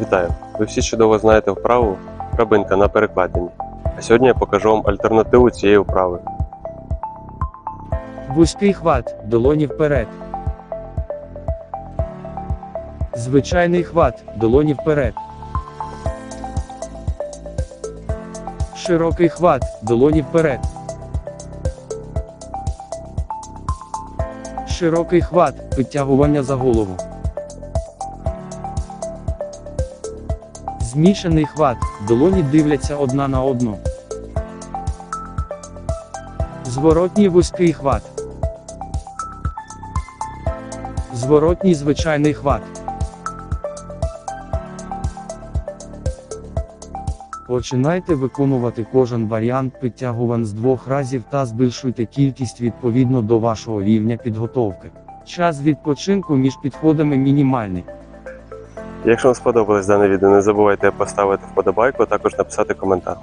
Вітаю! Ви всі чудово знаєте вправу крабинка на перекладині. А сьогодні я покажу вам альтернативу цієї вправи. Вузький хват, долоні вперед. Звичайний хват, долоні вперед. Широкий хват, долоні вперед. Широкий хват, підтягування за голову. Змішаний хват, долоні дивляться одна на одну. Зворотній вузький хват. Зворотній звичайний хват. Починайте виконувати кожен варіант підтягувань з двох разів та збільшуйте кількість відповідно до вашого рівня підготовки. Час відпочинку між підходами мінімальний. Якщо вам сподобалось дане відео, не забувайте поставити вподобайку, а також написати коментар.